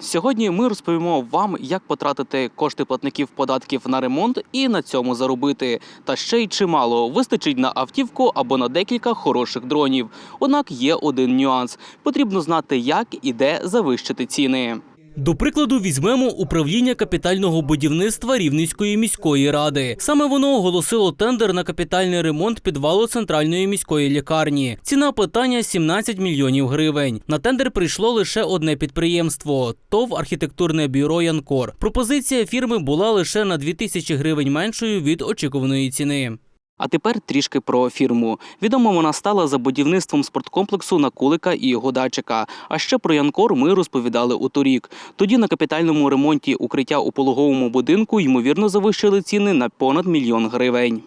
Сьогодні ми розповімо вам, як потратити кошти платників податків на ремонт і на цьому заробити. Та ще й чимало вистачить на автівку або на декілька хороших дронів. Однак є один нюанс: потрібно знати, як і де завищити ціни. До прикладу, візьмемо управління капітального будівництва Рівненської міської ради. Саме воно оголосило тендер на капітальний ремонт підвалу центральної міської лікарні. Ціна питання 17 мільйонів гривень. На тендер прийшло лише одне підприємство ТОВ архітектурне бюро Янкор. Пропозиція фірми була лише на 2 тисячі гривень меншою від очікуваної ціни. А тепер трішки про фірму. Відомо вона стала за будівництвом спорткомплексу на Кулика і його датчика. А ще про Янкор ми розповідали у торік. Тоді на капітальному ремонті укриття у пологовому будинку ймовірно завищили ціни на понад мільйон гривень.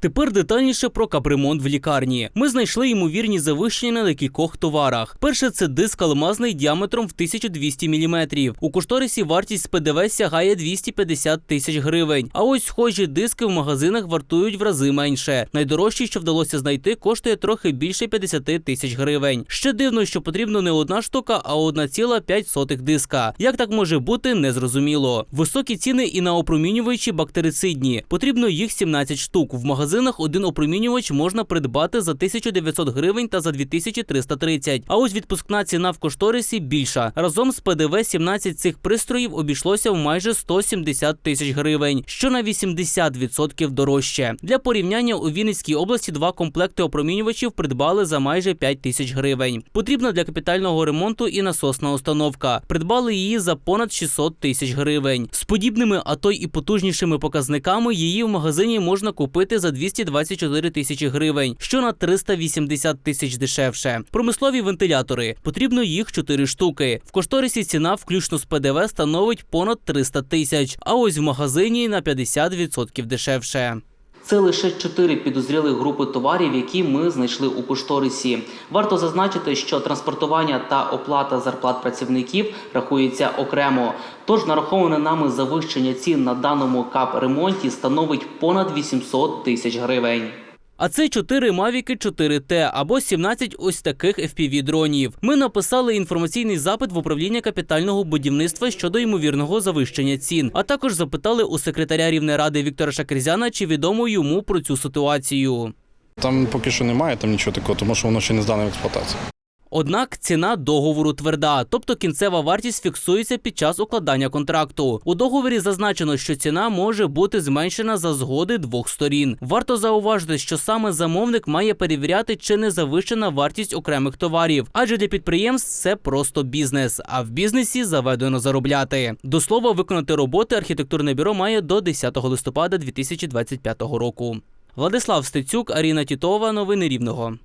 Тепер детальніше про капремонт в лікарні. Ми знайшли ймовірні завищення на декількох товарах. Перше це диск алмазний діаметром в 1200 мм. У кошторисі вартість ПДВ сягає 250 тисяч гривень. А ось схожі диски в магазинах вартують в рази менше. Найдорожчий, що вдалося знайти, коштує трохи більше 50 тисяч гривень. Ще дивно, що потрібно не одна штука, а 1,5 диска. Як так може бути, незрозуміло. Високі ціни і на опромінювачі бактерицидні. Потрібно їх 17 штук. В магазинах один опромінювач можна придбати за 1900 гривень та за 2330. А ось відпускна ціна в кошторисі більша. Разом з ПДВ 17 цих пристроїв обійшлося в майже 170 тисяч гривень, що на 80% дорожче. Для порівняння у Вінницькій області два комплекти опромінювачів придбали за майже 5 тисяч гривень. Потрібна для капітального ремонту і насосна установка. Придбали її за понад 600 тисяч гривень. З подібними, а то й і потужнішими показниками її в магазині можна купити за 224 тисячі гривень, що на 380 тисяч дешевше. Промислові вентилятори. Потрібно їх 4 штуки. В кошторисі ціна, включно з ПДВ, становить понад 300 тисяч, а ось в магазині на 50% дешевше. Це лише чотири підозрілих групи товарів, які ми знайшли у кошторисі. Варто зазначити, що транспортування та оплата зарплат працівників рахується окремо. Тож нараховане нами завищення цін на даному кап ремонті становить понад 800 тисяч гривень. А це 4 Mavic 4T або 17 ось таких FPV-дронів. Ми написали інформаційний запит в управління капітального будівництва щодо ймовірного завищення цін, а також запитали у секретаря Рівнеради Віктора Шакерзяна, чи відомо йому про цю ситуацію. Там поки що немає там нічого такого, тому що воно ще не здане в експлуатацію. Однак ціна договору тверда, тобто кінцева вартість фіксується під час укладання контракту. У договорі зазначено, що ціна може бути зменшена за згоди двох сторін. Варто зауважити, що саме замовник має перевіряти, чи не завищена вартість окремих товарів, адже для підприємств це просто бізнес. А в бізнесі заведено заробляти. До слова, виконати роботи архітектурне бюро має до 10 листопада 2025 року. Владислав Стецюк, Аріна Тітова. Новини Рівного.